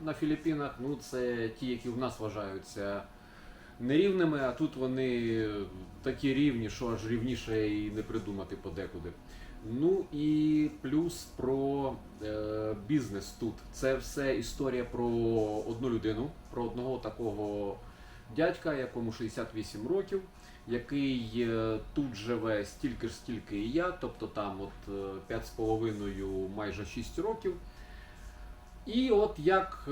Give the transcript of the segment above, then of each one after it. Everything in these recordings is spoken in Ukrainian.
На Філіппінах. Ну, це ті, які в нас вважаються нерівними, а тут вони такі рівні, що аж рівніше і не придумати подекуди. Ну і плюс про е, бізнес тут. Це все історія про одну людину, про одного такого дядька, якому 68 років, який е, тут живе стільки ж, стільки і я, тобто там от е, 5,5, майже 6 років. І от як е,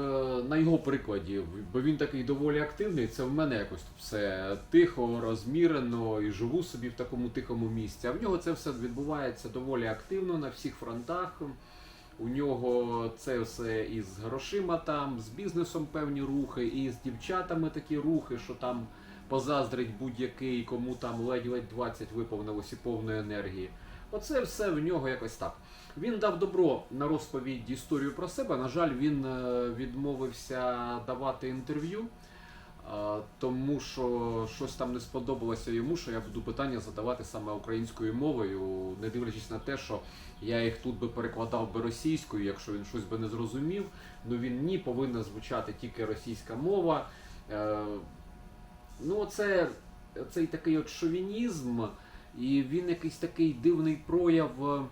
на його прикладі, бо він такий доволі активний, це в мене якось все тихо, розмірено і живу собі в такому тихому місці. А в нього це все відбувається доволі активно на всіх фронтах. У нього це все і з грошима там, з бізнесом певні рухи, і з дівчатами такі рухи, що там позаздрить будь-який, кому там ледь-ледь 20 виповнилось і повної енергії. Оце все в нього якось так. Він дав добро на розповідь історію про себе. На жаль, він е, відмовився давати інтерв'ю, е, тому що щось там не сподобалося йому, що я буду питання задавати саме українською мовою, не дивлячись на те, що я їх тут би перекладав би російською, якщо він щось би не зрозумів. Ну він ні, повинна звучати тільки російська мова. Е, Ну, це цей такий от шовінізм, і він якийсь такий дивний прояв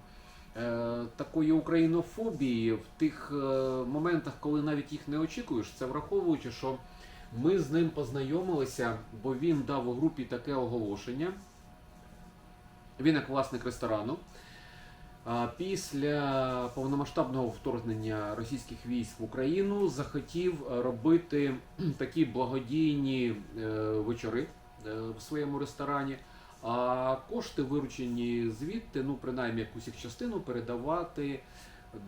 е, такої українофобії в тих е, моментах, коли навіть їх не очікуєш. Це враховуючи, що ми з ним познайомилися, бо він дав у групі таке оголошення. Він як власник ресторану. А Після повномасштабного вторгнення російських військ в Україну захотів е, робити такі благодійні е, вечори е, в своєму ресторані, а кошти, виручені звідти, ну принаймні якусь їх частину, передавати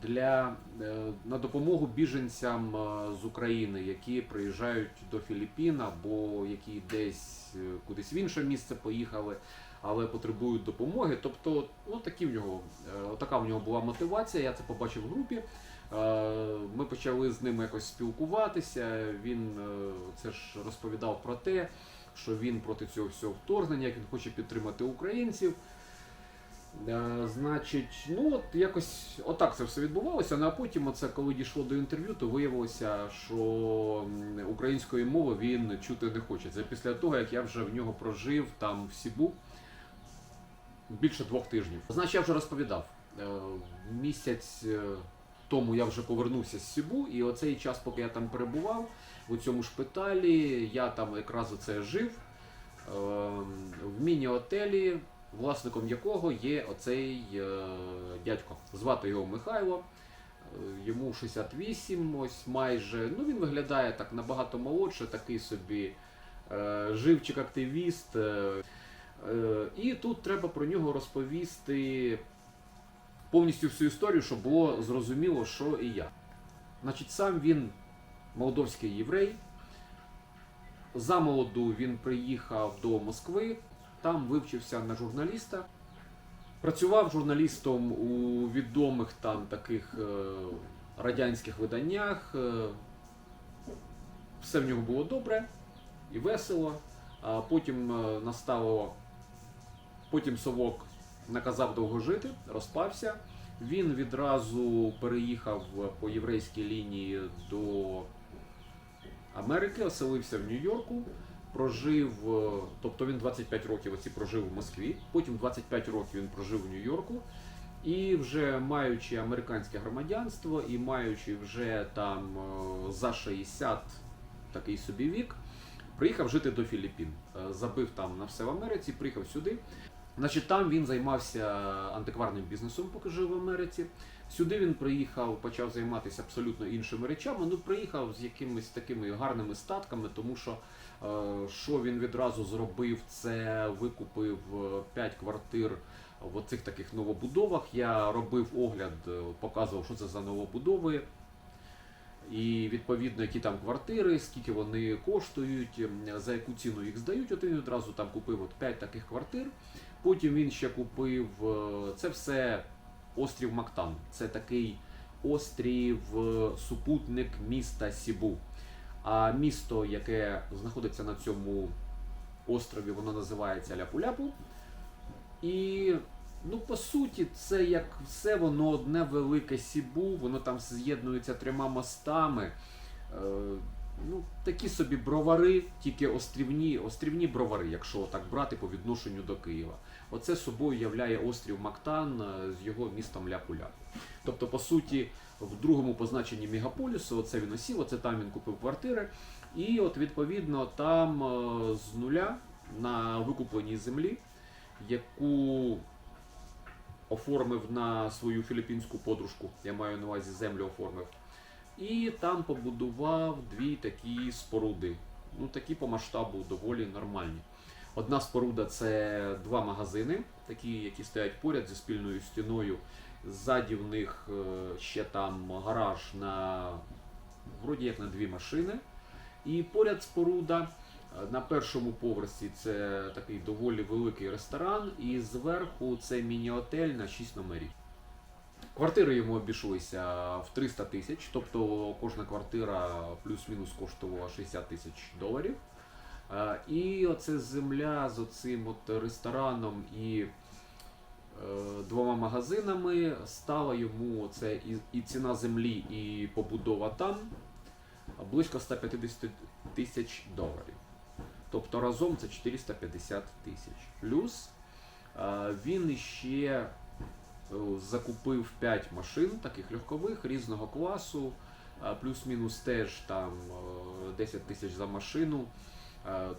для, е, на допомогу біженцям е, з України, які приїжджають до Філіппін або які десь е, кудись в інше місце поїхали але потребують допомоги. Тобто, ну такі в нього, така в нього була мотивація. Я це побачив в групі. Е, Ми почали з ним якось спілкуватися. Він е, це ж розповідав про те, що він проти цього всього вторгнення, як він хоче підтримати українців. Е, Значить, ну от якось отак це все відбувалося. Ну а потім, оце, коли дійшло до інтерв'ю, то виявилося, що української мови він чути не хоче. Це після того, як я вже в нього прожив там в Сібу більше двох тижнів. Значить, я вже розповідав. Місяць тому я вже повернувся з Сібу, і оцей час, поки я там перебував, у цьому шпиталі, я там якраз оце жив е, в міні-отелі, власником якого є оцей е, дядько. Звати його Михайло. Е, Йому 68, ось майже. Ну він виглядає так набагато молодше, такий собі е, живчик-активіст. І тут треба про нього розповісти повністю всю історію, щоб було зрозуміло, що і як. Значить, сам він молдовський єврей. Замолоду він приїхав до Москви, там вивчився на журналіста. Працював журналістом у відомих там таких е, радянських виданнях. Е, все в нього було добре і весело. А потім е, настало, потім совок наказав довго жити, розпався. Він відразу переїхав по єврейській лінії до Америки, оселився в Нью-Йорку, прожив, е, тобто він 25 років оці прожив в Москві, потім 25 років він прожив в Нью-Йорку. І вже маючи американське громадянство і маючи вже там е, за 60 такий собі вік, приїхав жити до Філіппін. Е, Забив там на все в Америці, приїхав сюди. Значить, там він займався антикварним бізнесом, поки жив в Америці. Сюди він приїхав, почав займатися абсолютно іншими речами. Ну, приїхав з якимись такими гарними статками, тому що е, що він відразу зробив, це викупив 5 квартир в оцих таких новобудовах. Я робив огляд, е, показував, що це за новобудови. І відповідно, які там квартири, скільки вони коштують, за яку ціну їх здають. От він одразу там купив от 5 таких квартир. Потім він ще купив е, це все острів Мактан. Це такий острів, е, супутник міста Сібу. А місто, яке знаходиться на цьому острові, воно називається Ляпу-Ляпу. І ну, по суті, це як все воно одне велике Сібу, воно там з'єднується трьома мостами. Е, ну, такі собі бровари, тільки острівні, острівні бровари, якщо так брати по відношенню до Києва. Оце собою являє острів Мактан е, з його містом Ляпу-Ляпу. Тобто, по суті, в другому позначенні мегаполісу, оце він осів, оце там він купив квартири. І от відповідно там е, з нуля на викупленій землі, яку оформив на свою філіппінську подружку, я маю на увазі землю оформив. І там побудував дві такі споруди. Ну, такі по масштабу доволі нормальні. Одна споруда це два магазини, такі, які стоять поряд зі спільною стіною. Ззаді в них е, ще там гараж на вроді як на дві машини. І поряд споруда на першому поверсі це такий доволі великий ресторан, і зверху це міні-отель на 6 номерів. Квартири йому обійшлися в 300 тисяч, тобто кожна квартира плюс-мінус коштувала 60 тисяч доларів. Е, І оце земля з оцим от рестораном і е, двома магазинами стала йому це і, і ціна землі, і побудова там близько 150 тисяч доларів. Тобто разом це 450 тисяч. Плюс е, він іще е, закупив 5 машин, таких легкових, різного класу, е, плюс-мінус теж там е, 10 тисяч за машину.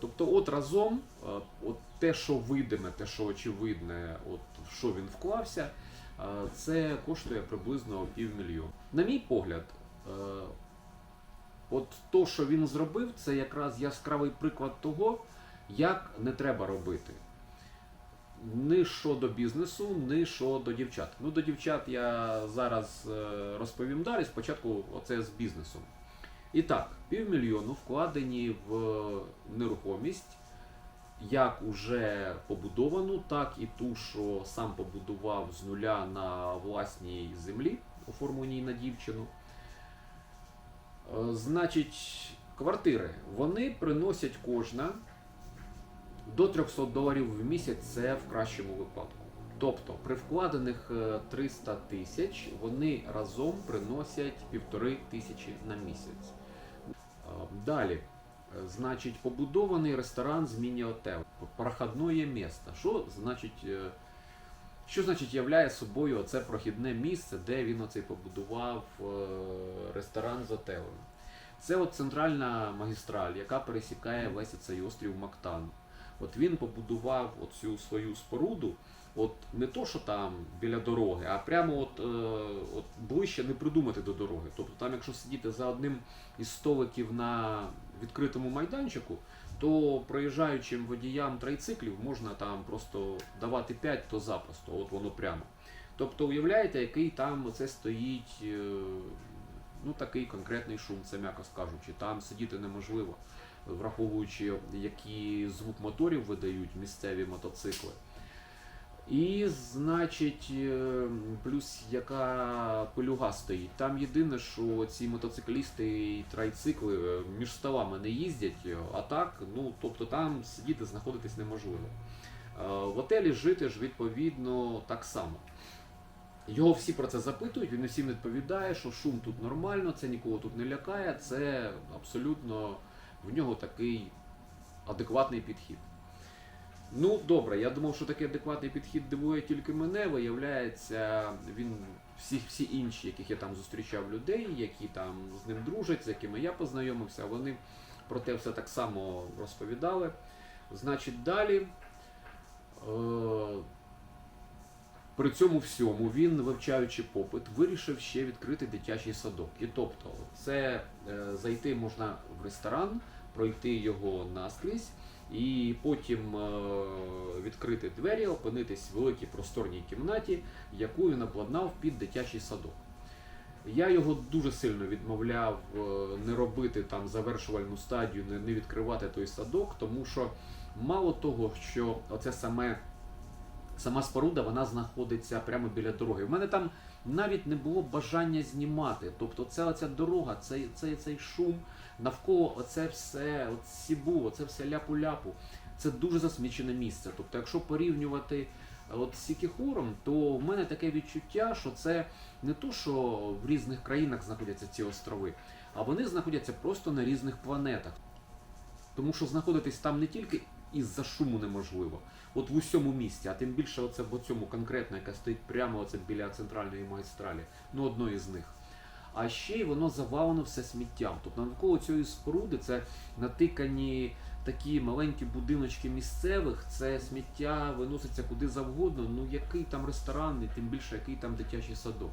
Тобто, от разом, от те, що видиме, те, що очевидне, от в що він вклався, це коштує приблизно півмільйона. На мій погляд, от то, що він зробив, це якраз яскравий приклад того, як не треба робити. Ні щодо бізнесу, ні щодо дівчат. Ну, до дівчат я зараз е, розповім далі. Спочатку оце з бізнесом. І так, півмільйону вкладені в нерухомість, як уже побудовану, так і ту, що сам побудував з нуля на власній землі, оформленій на дівчину. Е, Значить, квартири вони приносять кожна до 300 доларів в місяць, це в кращому випадку. Тобто при вкладених е, 300 тисяч вони разом приносять півтори тисячі на місяць. Е, Далі, е, значить, побудований ресторан з міні-отелем. Проходне місто. Що значить, е, що значить являє собою це прохідне місце, де він оцей побудував е, ресторан з отелем? Це от центральна магістраль, яка пересікає весь цей острів Мактан. От він побудував оцю свою споруду, от не то, що там біля дороги, а прямо от, е, от ближче не придумати до дороги. Тобто там, якщо сидіти за одним із столиків на відкритому майданчику, то проїжджаючим водіям трайциклів можна там просто давати 5, то запросто, от воно прямо. Тобто, уявляєте, який там це стоїть е, ну, такий конкретний шум, це м'яко скажучи. Там сидіти неможливо, враховуючи, які звук моторів видають місцеві мотоцикли. І, значить, е, плюс яка пилюга стоїть. Там єдине, що ці мотоциклісти і трайцикли е, між столами не їздять, е, а так, ну, тобто там сидіти, знаходитись неможливо. В готелі жити ж відповідно так само. Його всі про це запитують, він усім відповідає, що шум тут нормально, це нікого тут не лякає, це абсолютно в нього такий адекватний підхід. Ну, добре, я думав, що такий адекватний підхід дивує тільки мене. Виявляється, він всі, всі інші, яких я там зустрічав людей, які там з ним дружать, з якими я познайомився, вони про те все так само розповідали. Значить, далі. Е, При цьому всьому він, вивчаючи попит, вирішив ще відкрити дитячий садок. І тобто, це е, зайти можна в ресторан, пройти його наскрізь, і потім е, відкрити двері, опинитись в великій просторній кімнаті, яку він обладнав під дитячий садок. Я його дуже сильно відмовляв е, не робити там завершувальну стадію, не, відкривати той садок, тому що мало того, що оце саме сама споруда вона знаходиться прямо біля дороги. У мене там навіть не було бажання знімати. Тобто, це оця дорога, цей, цей, цей шум, навколо оце все, сібу, оце все ляпу-ляпу. Це дуже засмічене місце. Тобто, якщо порівнювати от з Сікіхуром, то в мене таке відчуття, що це не то, що в різних країнах знаходяться ці острови, а вони знаходяться просто на різних планетах. Тому що знаходитись там не тільки із-за шуму неможливо, от в усьому місті, а тим більше оце в цьому конкретно, яка стоїть прямо оце біля центральної магістралі, ну одної з них. А ще й воно завалено все сміттям. Тобто навколо цієї споруди це натикані такі маленькі будиночки місцевих, це сміття виноситься куди завгодно. Ну який там ресторан, і тим більше який там дитячий садок.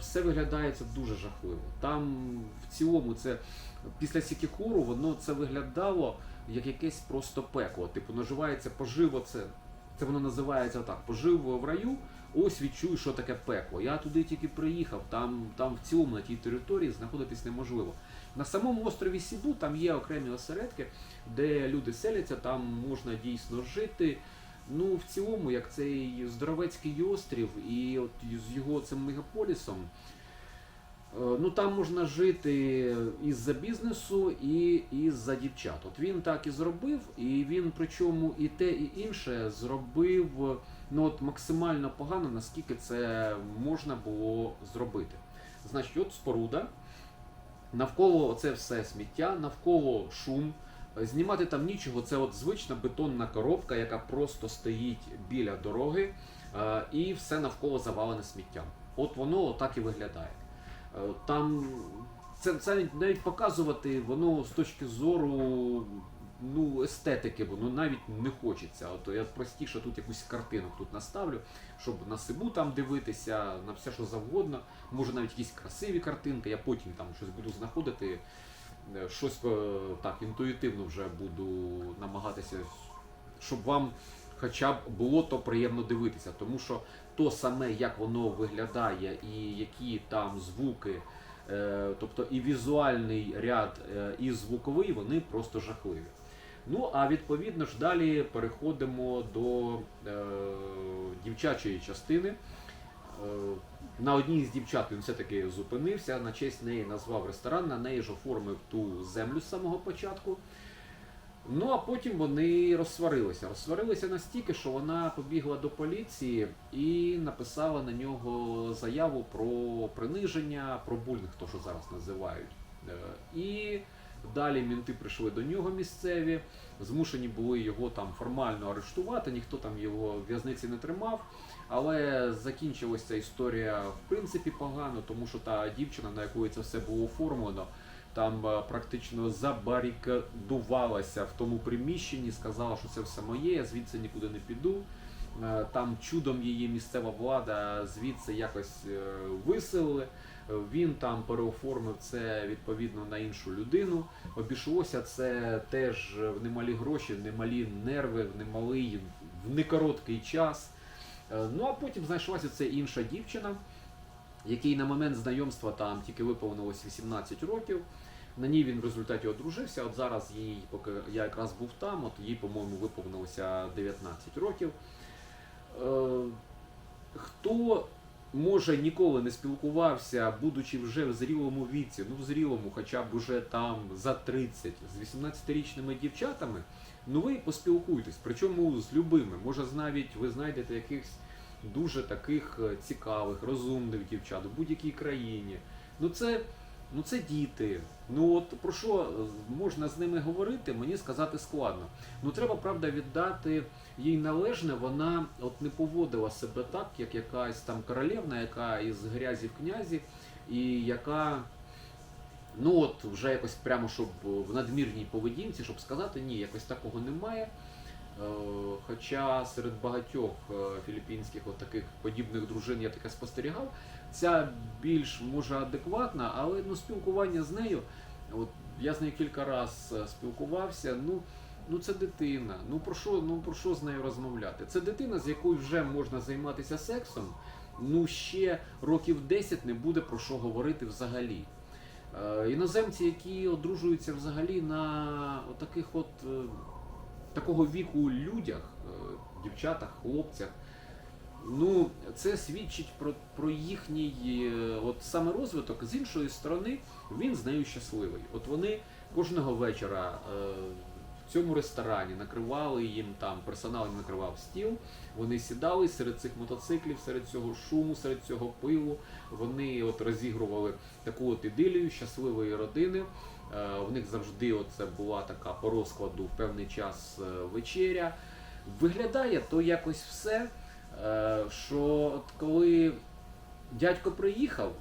Все виглядає це дуже жахливо. Там в цілому це після Сікіхуру воно це виглядало як якесь просто пекло. Типу наживається поживо, це, це воно називається так, пожив в раю. Ось відчую, що таке пекло. Я туди тільки приїхав, там, там в цілому на тій території знаходитись неможливо. На самому острові Сібу там є окремі осередки, де люди селяться, там можна дійсно жити. Ну, в цілому, як цей здоровецький острів, і от з його цим мегаполісом, ну там можна жити із-за бізнесу і із-за дівчат. От він так і зробив, і він причому і те, і інше зробив ну, от максимально погано, наскільки це можна було зробити. Значить, от споруда, навколо оце все сміття, навколо шум. Знімати там нічого, це от звична бетонна коробка, яка просто стоїть біля дороги, е, і все навколо завалене сміттям. От воно так і виглядає. Е, Там це, це навіть показувати воно з точки зору ну, естетики, воно навіть не хочеться. От я простіше тут якусь картину тут наставлю, щоб на Сибу там дивитися, на все, що завгодно. Може навіть якісь красиві картинки, я потім там щось буду знаходити е, щось е, так інтуїтивно вже буду намагатися, щоб вам хоча б було то приємно дивитися, тому що то саме, як воно виглядає, і які там звуки, е, тобто і візуальний ряд, е, і звуковий, вони просто жахливі. Ну, а відповідно ж далі переходимо до е, дівчачої частини. Е, на одній з дівчат він все-таки зупинився, на честь неї назвав ресторан, на неї ж оформив ту землю з самого початку. Ну а потім вони розсварилися. Розсварилися настільки, що вона побігла до поліції і написала на нього заяву про приниження, про булінг, то що зараз називають. Е, І далі мінти прийшли до нього місцеві, змушені були його там формально арештувати, ніхто там його в в'язниці не тримав. Але закінчилася історія в принципі погано, тому що та дівчина, на яку це все було оформлено, там е, практично забарикадувалася в тому приміщенні, сказала, що це все моє, я звідси нікуди не піду. Е, Там чудом її місцева влада звідси якось е, виселили. Він там переоформив це відповідно на іншу людину. Обійшлося це теж в немалі гроші, в немалі нерви, в немалий, в некороткий час. Ну а потім знайшлася це інша дівчина, якій на момент знайомства там тільки виповнилось 18 років. На ній він в результаті одружився. От зараз їй, поки я якраз був там, от їй, по-моєму, виповнилося 19 років. Е, хто може ніколи не спілкувався, будучи вже в зрілому віці, ну в зрілому, хоча б уже там за 30, з 18-річними дівчатами, ну ви поспілкуйтесь, причому з любими. Може, навіть ви знайдете якихось дуже таких е, цікавих, розумних дівчат у будь-якій країні. Ну це, ну це діти. Ну от про що е, можна з ними говорити, мені сказати складно. Ну треба правда віддати їй належне, вона от не поводила себе так, як якась там королевна, яка із грязі в князі, і яка. Ну от вже якось прямо щоб в надмірній поведінці, щоб сказати, ні, якось такого немає. Е, Хоча серед багатьох е, філіппінських от таких подібних дружин я таке спостерігав, ця більш може адекватна, але ну, спілкування з нею, от я з нею кілька разів спілкувався. Ну, ну це дитина. Ну про що, ну про що з нею розмовляти? Це дитина, з якою вже можна займатися сексом. Ну ще років 10 не буде про що говорити взагалі. Е, Іноземці, які одружуються взагалі на таких от е, такого віку людях, е, дівчатах, хлопцях, ну це свідчить про, про їхній е, от саме розвиток. З іншої сторони, він з нею щасливий. От вони кожного вечора е, в цьому ресторані накривали їм там, персонал їм накривав стіл. Вони сідали серед цих мотоциклів, серед цього шуму, серед цього пилу. Вони от розігрували таку от ідилію щасливої родини. Е, В них завжди це була така по розкладу в певний час е, вечеря. Виглядає то якось все, що от коли дядько приїхав,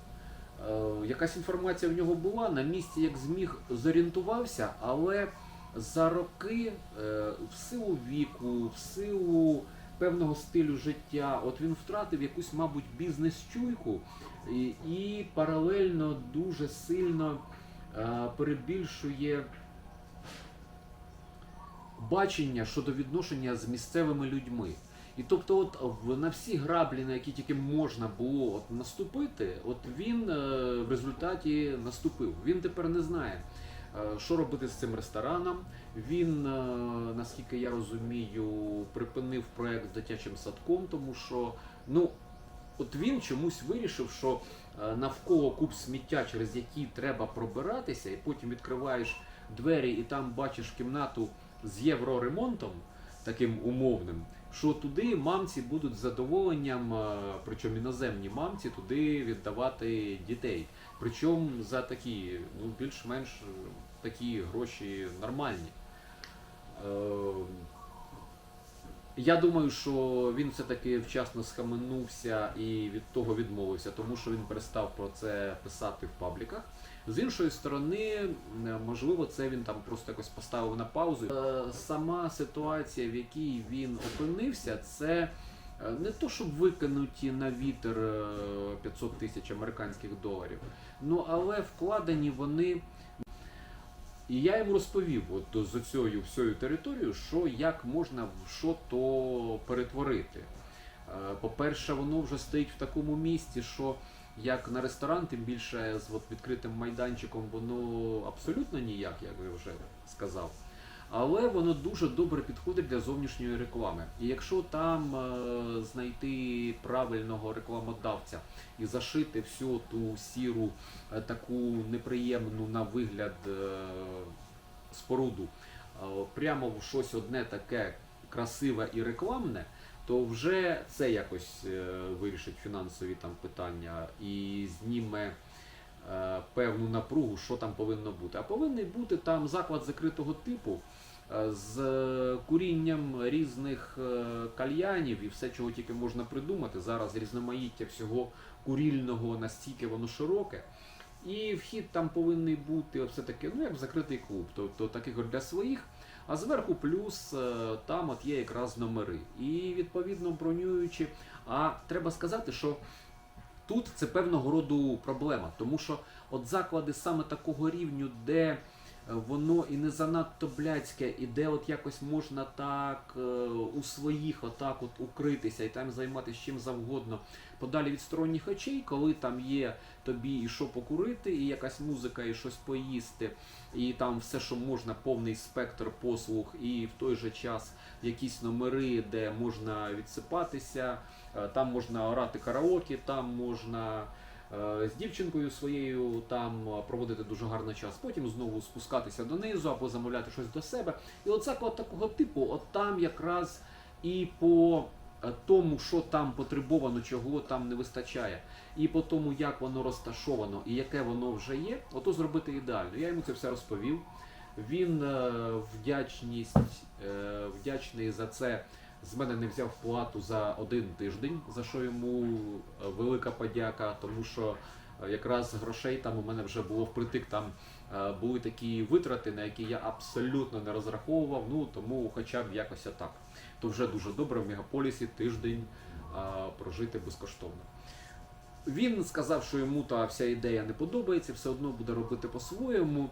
е, якась інформація в нього була, на місці як зміг зорієнтувався, але за роки, е, в силу віку, в силу певного стилю життя, от він втратив якусь, мабуть, бізнес-чуйку і, паралельно дуже сильно е, перебільшує бачення щодо відношення з місцевими людьми. І тобто, от на всі граблі, на які тільки можна було от наступити, от він е, в результаті наступив. Він тепер не знає, е, що робити з цим рестораном. Він, е, наскільки я розумію, припинив проект з дитячим садком, тому що ну, от він чомусь вирішив, що е, навколо куб сміття, через який треба пробиратися, і потім відкриваєш двері і там бачиш кімнату з євроремонтом, таким умовним, що туди мамці будуть з задоволенням, е, причому іноземні мамці, туди віддавати дітей. Причому за такі, ну, більш-менш е, такі гроші нормальні. Е, я думаю, що він все-таки вчасно схаменувся і від того відмовився, тому що він перестав про це писати в пабліках. З іншої сторони, е, можливо, це він там просто якось поставив на паузу. Е, Сама ситуація, в якій він опинився, це е, не то, щоб викинуті на вітер е, 500 тисяч американських доларів, ну але вкладені вони. І я йому розповів от з цією всією територією, що як можна в що то перетворити. Е, По-перше, воно вже стоїть в такому місці, що як на ресторан, тим більше з от відкритим майданчиком, воно абсолютно ніяк, як я вже сказав. Але воно дуже добре підходить для зовнішньої реклами. І якщо там е, знайти правильного рекламодавця і зашити всю ту сіру, е, таку неприємну на вигляд е, споруду е, прямо в щось одне таке красиве і рекламне, то вже це якось е, вирішить фінансові там питання і зніме е, певну напругу, що там повинно бути. А повинен бути там заклад закритого типу е, з курінням різних кальянів і все, чого тільки можна придумати. Зараз різноманіття всього курільного настільки воно широке. І вхід там повинен бути все-таки, ну як закритий клуб, тобто таких для своїх. А зверху плюс е, там от є якраз номери. І відповідно бронюючи. А треба сказати, що тут це певного роду проблема, тому що от заклади саме такого рівню, де воно і не занадто блядське, і де от якось можна так е, у своїх отак от укритися і там займатися чим завгодно. Подалі від сторонніх очей, коли там є тобі і що покурити, і якась музика, і щось поїсти, і там все, що можна, повний спектр послуг, і в той же час якісь номери, де можна відсипатися, е, там можна орати караоке, там можна е, з дівчинкою своєю там е, проводити дуже гарний час, потім знову спускатися донизу або замовляти щось до себе. І оце от такого типу, от там якраз і по е, тому, що там потребовано, чого там не вистачає, і по тому, як воно розташовано і яке воно вже є, ото зробити ідеально. Я йому це все розповів. Він е, вдячність, е, вдячний за це. З мене не взяв плату за один тиждень, за що йому е, велика подяка, тому що е, якраз грошей там у мене вже було впритик. Там е, були такі витрати, на які я абсолютно не розраховував. Ну тому, хоча б якось отак. То вже дуже добре в мегаполісі тиждень прожити безкоштовно. Він сказав, що йому та вся ідея не подобається, все одно буде робити по-своєму.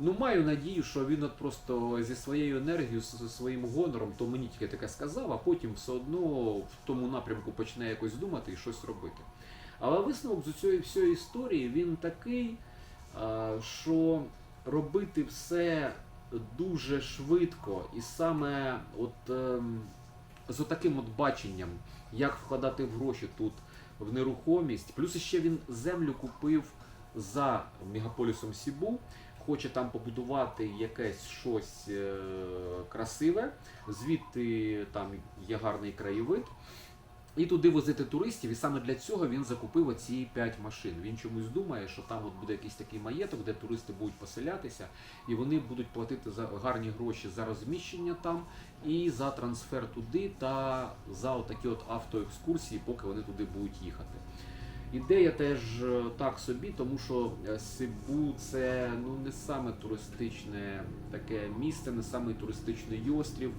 Ну, маю надію, що він от просто зі своєю енергією, зі своїм гонором, то мені тільки таке сказав, а потім все одно в тому напрямку почне якось думати і щось робити. Але висновок з цієї всієї історії він такий, що робити все дуже швидко і саме от, ем, з отаким от баченням, як вкладати в гроші тут в нерухомість. Плюс ще він землю купив за мегаполісом Сібу хоче там побудувати якесь щось е, красиве, звідти там є гарний краєвид. І туди возити туристів, і саме для цього він закупив оці 5 машин. Він чомусь думає, що там от буде якийсь такий маєток, де туристи будуть поселятися, і вони будуть платити за гарні гроші за розміщення там і за трансфер туди та за отакі от автоекскурсії, поки вони туди будуть їхати. Ідея теж е, так собі, тому що е, Сибу це ну не саме туристичне таке місце, не саме туристичний острів.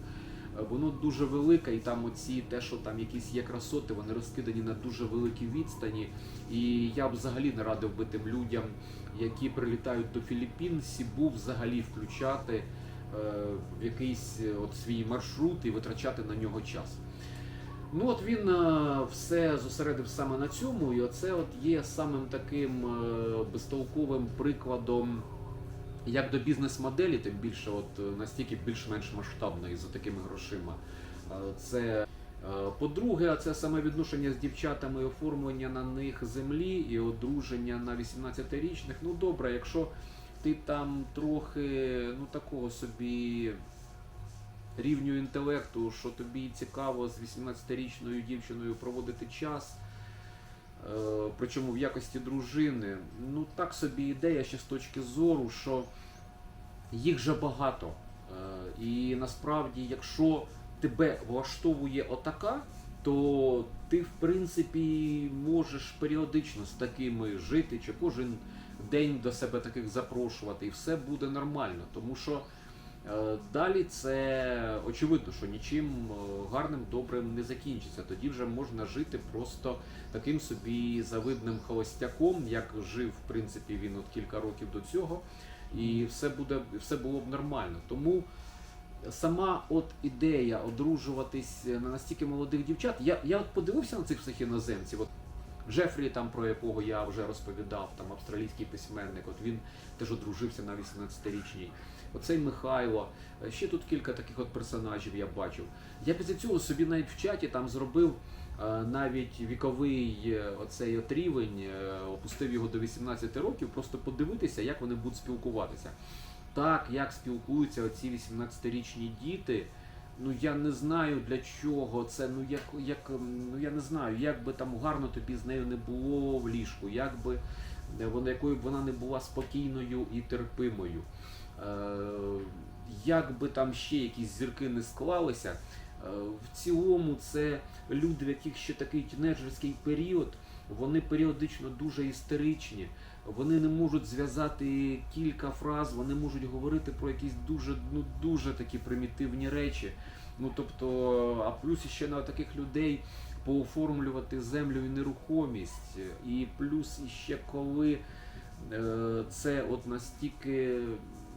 Е, Воно дуже велике, і там оці те, що там якісь є красоти, вони розкидані на дуже великій відстані. І я б взагалі не радив би тим людям, які прилітають до Філіппін, Сібу взагалі включати в якийсь от свій маршрут і витрачати на нього час. Ну от він е, все зосередив саме на цьому, і оце от є самим таким е, безтолковим прикладом як до бізнес-моделі, тим більше, от е, настільки більш-менш масштабної за такими грошима. Це по-друге, це саме відношення з дівчатами, оформлення на них землі і одруження на 18-річних. Ну добре, якщо ти там трохи ну такого собі рівню інтелекту, що тобі цікаво з 18-річною дівчиною проводити час. е, Причому в якості дружини, ну так собі ідея ще з точки зору, що їх же багато. Е, І насправді, якщо тебе влаштовує отака, то ти, в принципі, можеш періодично з такими жити, чи кожен день до себе таких запрошувати, і все буде нормально. Тому що далі це очевидно, що нічим е, гарним, добрим не закінчиться. Тоді вже можна жити просто таким собі завидним холостяком, як жив, в принципі, він от кілька років до цього і все буде все було б нормально. Тому сама от ідея одружуватись на настільки молодих дівчат, я, я от подивився на цих всіх іноземців. Джефрі, там про якого я вже розповідав, там австралійський письменник, от він теж одружився на 18-річній. Оцей Михайло, е, ще тут кілька таких от персонажів я бачив. Я після цього собі навіть в чаті там зробив е, навіть віковий е, оцей от рівень, опустив його до 18 років, просто подивитися, як вони будуть спілкуватися. Так, як спілкуються оці 18-річні діти. Ну я не знаю для чого це. Ну як, як ну я не знаю, як би там гарно тобі з нею не було в ліжку, як би вона якою б вона не була спокійною і терпимою. Е, як би там ще якісь зірки не склалися. е, В цілому це люди, в яких ще такий тінейджерський період, вони періодично дуже істеричні. Вони не можуть зв'язати кілька фраз, вони можуть говорити про якісь дуже, ну дуже такі примітивні речі. Ну тобто, а плюс ще на таких людей пооформлювати землю і нерухомість. І плюс іще коли е, це от настільки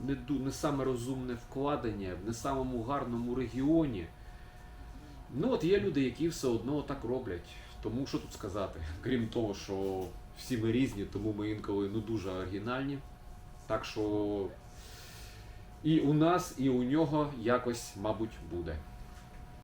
не, не саме розумне вкладення в не самому гарному регіоні. Ну от є люди, які все одно так роблять. Тому що тут сказати? Крім того, що всі ми різні, тому ми інколи ну дуже оригінальні. Так що і у нас, і у нього якось, мабуть, буде.